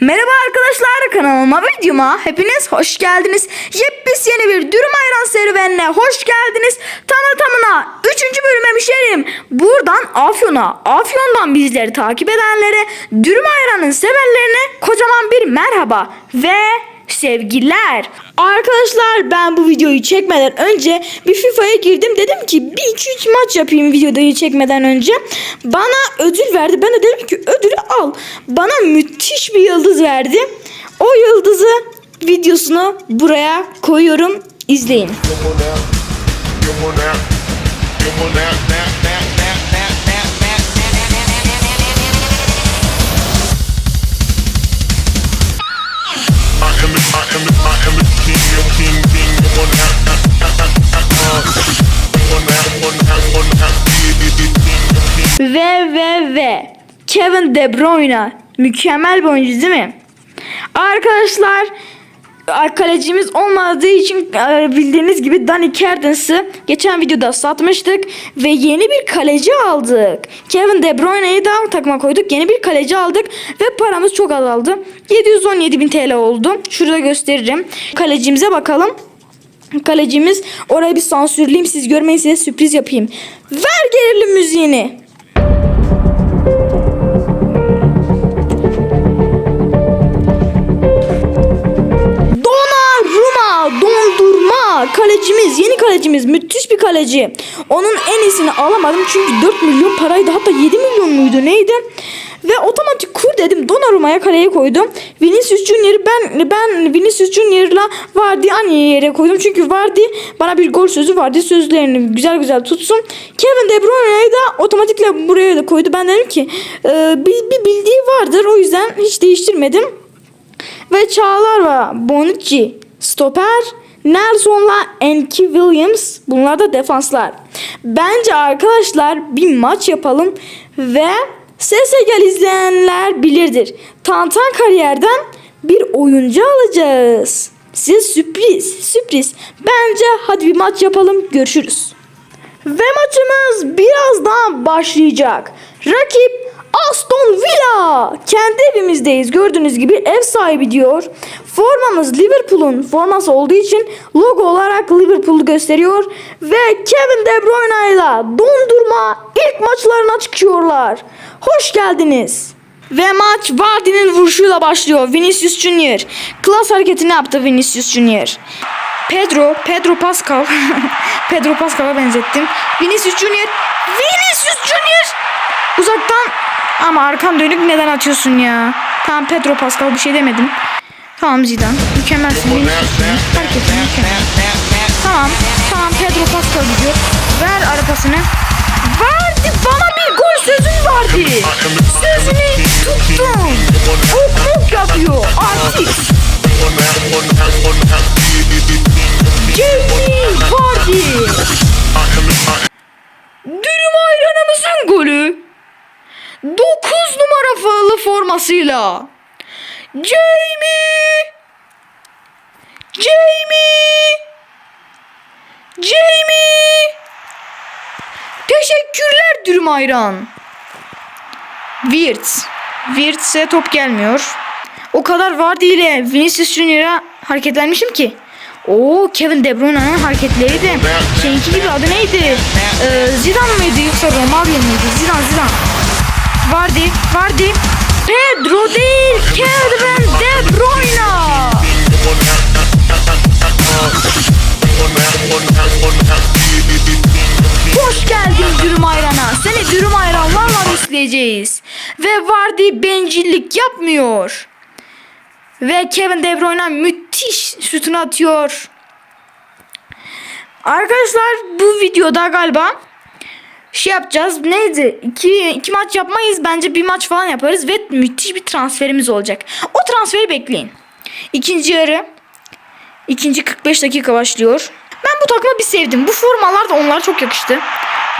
Merhaba arkadaşlar kanalıma videoma hepiniz hoş geldiniz. Yepyeni bir dürüm ayran serüvenine hoş geldiniz. Tamı tamına 3. bölüme müşerim. Buradan Afyon'a, Afyon'dan bizleri takip edenlere, dürüm ayranın severlerine kocaman bir merhaba ve sevgiler. Arkadaşlar ben bu videoyu çekmeden önce bir FIFA'ya girdim. Dedim ki bir iki üç maç yapayım videoyu çekmeden önce. Bana ödül verdi. Ben de dedim ki ödülü al. Bana müthiş bir yıldız verdi. O yıldızı videosunu buraya koyuyorum. İzleyin. Kevin De Bruyne mükemmel bir oyuncu değil mi? Arkadaşlar kalecimiz olmadığı için bildiğiniz gibi Danny Kerdens'ı geçen videoda satmıştık ve yeni bir kaleci aldık. Kevin De Bruyne'yi de takıma koyduk. Yeni bir kaleci aldık ve paramız çok azaldı. 717 bin TL oldu. Şurada gösteririm. Kalecimize bakalım. Kalecimiz orayı bir sansürleyeyim siz görmeyin size sürpriz yapayım. Ver gerilim müziğini. Kalecimiz, müthiş bir kaleci. Onun en iyisini alamadım çünkü 4 milyon paraydı hatta 7 milyon muydu neydi? Ve otomatik kur dedim Donnarumma'ya kaleye koydum. Vinicius Junior'ı ben ben Vinicius Junior'la Vardy aynı yere koydum. Çünkü Vardy bana bir gol sözü vardı. Sözlerini güzel güzel tutsun. Kevin De Bruyne'yi de otomatikle buraya da koydu. Ben dedim ki e, bir, bir bildiği vardır. O yüzden hiç değiştirmedim. Ve Çağlar var. Bonucci, stoper, Nelson'la Enki Williams. Bunlar da defanslar. Bence arkadaşlar bir maç yapalım ve SSGL izleyenler bilirdir. Tantan kariyerden bir oyuncu alacağız. Size sürpriz, sürpriz. Bence hadi bir maç yapalım. Görüşürüz. Ve maçımız birazdan başlayacak. Rakip Aston Villa. Kendi evimizdeyiz. Gördüğünüz gibi ev sahibi diyor. Formamız Liverpool'un forması olduğu için logo olarak Liverpool'u gösteriyor. Ve Kevin De Bruyne ile dondurma ilk maçlarına çıkıyorlar. Hoş geldiniz. Ve maç Vardy'nin vuruşuyla başlıyor. Vinicius Junior. Klas hareketini yaptı Vinicius Junior. Pedro, Pedro Pascal. Pedro Pascal'a benzettim. Vinicius Junior. Vinicius Junior. Uzaktan ama arkan dönük neden atıyorsun ya? Tamam Pedro Pascal bir şey demedim. Tamam Zidane. Mükemmelsin. Hareketin mükemmel. Tamam. Tamam Pedro Pascal gidiyor. Ver arabasını. Verdi bana bir gol sözün vardı. Sözünü tuttun. Ok ok yapıyor. Artık. Come formasıyla. Jamie. Jamie. Jamie. Teşekkürler dürüm ayran. Wirtz. Wirtz'e top gelmiyor. O kadar Vardy ile Vinicius Junior'a hareketlenmişim ki. Oo Kevin De Bruyne'nin hareketleri de şeyinki gibi adı neydi? Ee, Zidane mıydı yoksa Romario muydu? Zidane Zidane. Vardy, Vardy. Pedro değil, Kevin De Bruyne. Hoş geldin dürüm ayrana. Seni dürüm ayranlarla besleyeceğiz. Ve Vardy bencillik yapmıyor. Ve Kevin De Bruyne müthiş şutunu atıyor. Arkadaşlar bu videoda galiba şey yapacağız. Neydi? İki, iki maç yapmayız. Bence bir maç falan yaparız ve müthiş bir transferimiz olacak. O transferi bekleyin. İkinci yarı İkinci 45 dakika başlıyor. Ben bu takımı bir sevdim. Bu formalar da onlara çok yakıştı.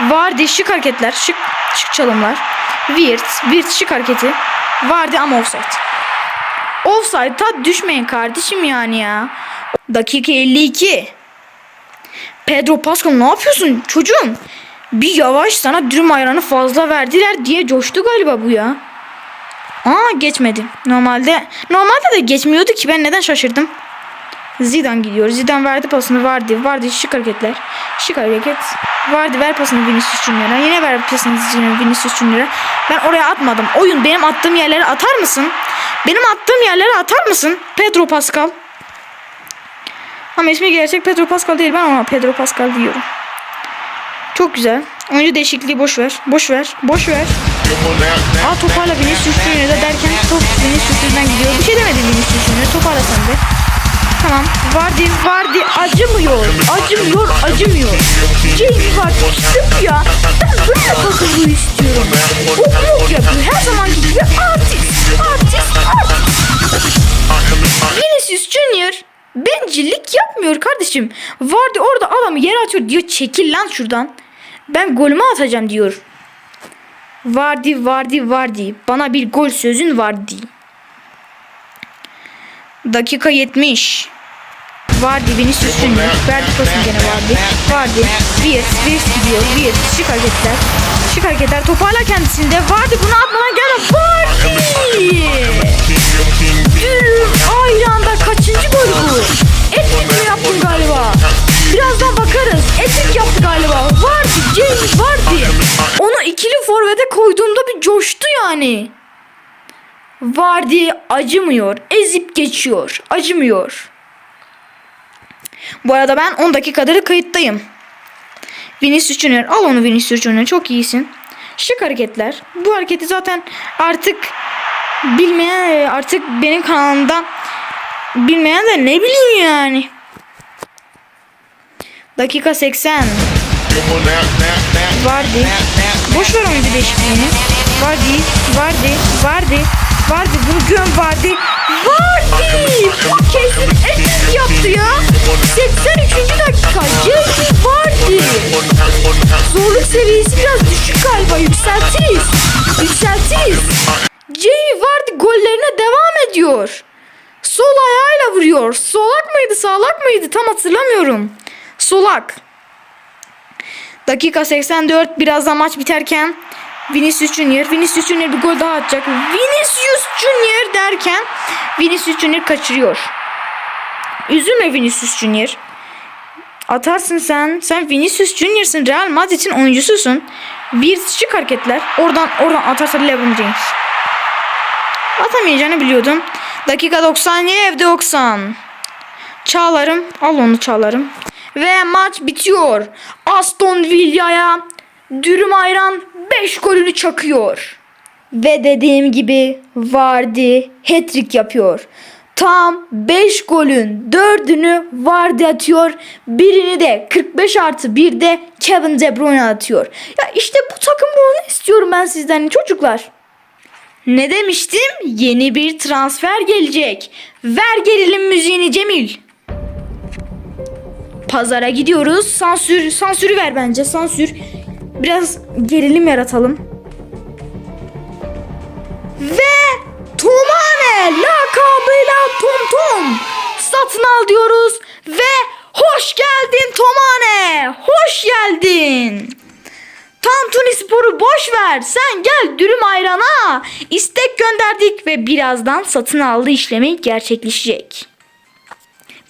Vardy şık hareketler, şık şık çalımlar. Wirtz, Wirtz şık hareketi. Vardy ama offside. Offside'a düşmeyin kardeşim yani ya. Dakika 52. Pedro Pascal ne yapıyorsun çocuğum? Bir yavaş sana dürüm ayranı fazla verdiler diye coştu galiba bu ya. Aa geçmedi. Normalde normalde de geçmiyordu ki ben neden şaşırdım? Zidane gidiyor. Zidane verdi pasını Vardy. Vardy şık hareketler. Şık hareket. Vardy ver pasını Vinicius Junior'a. Yine ver pasını Vinicius Junior'a. Ben oraya atmadım. Oyun benim attığım yerlere atar mısın? Benim attığım yerlere atar mısın? Pedro Pascal. Ama ismi gerçek Pedro Pascal değil. Ben ona Pedro Pascal diyorum. Çok güzel. Oyuncu değişikliği boş ver. Boş ver. Boş ver. Aa toparla Vinicius Junior'da derken top Vinicius Junior'dan gidiyor. Bir şey demedim Vinicius Junior. Toparla sen de. Tamam. Vardy, Vardy acımıyor. Acımıyor, acımıyor. Jamie Vardy bu ya. Ben böyle takılmayı istiyorum. O blok yapıyor. Her zamanki gibi artist, artist, artist. Vinicius Junior bencillik yapmıyor kardeşim. Vardy orada adamı yere atıyor diyor çekil lan şuradan. Ben golümü atacağım diyor. Vardy, Vardy, Vardy. Bana bir gol sözün vardı. Dakika 70. Vardy Vinicius Junior. Verdi pasını gene Vardy. Vardy. Viers, Viers gidiyor. Viers. Şık hareketler. Şık hareketler. Toparla kendisinde. Vardy bunu atmadan gene Vardy. Dürüm ayranda kaçıncı gol bu? Etrik mi yaptın galiba? Birazdan bakarız. Etrik yaptı galiba. Vardy, James Vardy. Onu ikili forvete koyduğumda bir coştu yani. Vardy acımıyor. Ezip geçiyor. Acımıyor. Bu arada ben 10 dakikadır kayıttayım. Vinicius Junior. Al onu Vinicius Junior. Çok iyisin. Şık hareketler. Bu hareketi zaten artık bilmeyen artık benim kanalımda bilmeyen de ne bileyim yani. Dakika 80. Vardy. Boş ver oyuncu değişikliğini. Vardy, Vardy, Vardy, Vardy. Bunu göm. Vardy! Bu kesin etik yaptı ya. 83. dakika. Jamie Vardy. Zorluk seviyesi biraz düşük galiba. Yükseltiriz. Yükseltiriz. Jamie Vardy gollerine devam ediyor. Sol ayağıyla vuruyor. Solak mıydı sağlak mıydı tam hatırlamıyorum. Solak. Dakika 84 birazdan maç biterken Vinicius Junior Vinicius Junior bir gol daha atacak. Vinicius Junior derken Vinicius Junior kaçırıyor. Üzülme Vinicius Junior. Atarsın sen. Sen Vinicius Junior'sın. Real Madrid'in oyuncususun. Bir şık hareketler. Oradan oradan atarsa LeBron James. Atamayacağını biliyordum. Dakika 97 evde 90. Çağlarım. Al onu çağlarım. Ve maç bitiyor. Aston Villa'ya dürüm ayran 5 golünü çakıyor. Ve dediğim gibi Vardy hat-trick yapıyor. Tam 5 golün 4'ünü Vardy atıyor. Birini de 45 artı 1'de Kevin De Bruyne atıyor. Ya işte bu takım ruhunu istiyorum ben sizden çocuklar. Ne demiştim? Yeni bir transfer gelecek. Ver gerilim müziğini Cemil. Pazara gidiyoruz. Sansür, sansürü ver bence. Sansür. Biraz gerilim yaratalım. Ve Tomane lakabıyla Tom Tom satın al diyoruz ve hoş geldin Tomane. Hoş geldin. Tantuni Spor'u boş ver. Sen gel dürüm ayrana. İstek gönderdik ve birazdan satın aldı işlemi gerçekleşecek.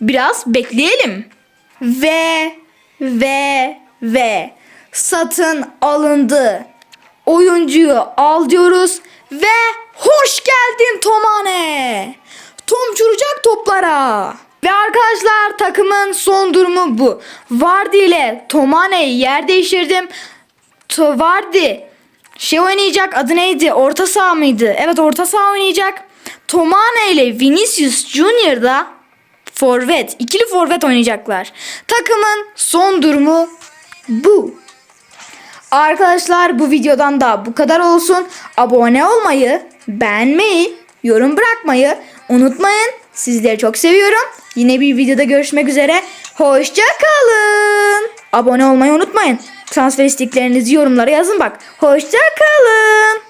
Biraz bekleyelim. Ve ve ve satın alındı. Oyuncuyu al diyoruz ve hoş geldin Tomane. Tom çuracak toplara. Ve arkadaşlar takımın son durumu bu. Vardy ile Tomane'yi yer değiştirdim. To Vardy şey oynayacak adı neydi? Orta saha mıydı? Evet orta saha oynayacak. Tomane ile Vinicius Junior da forvet. ikili forvet oynayacaklar. Takımın son durumu bu. Arkadaşlar bu videodan da bu kadar olsun. Abone olmayı, beğenmeyi, yorum bırakmayı unutmayın. Sizleri çok seviyorum. Yine bir videoda görüşmek üzere. Hoşça kalın. Abone olmayı unutmayın. Transfer isteklerinizi yorumlara yazın bak. Hoşça kalın.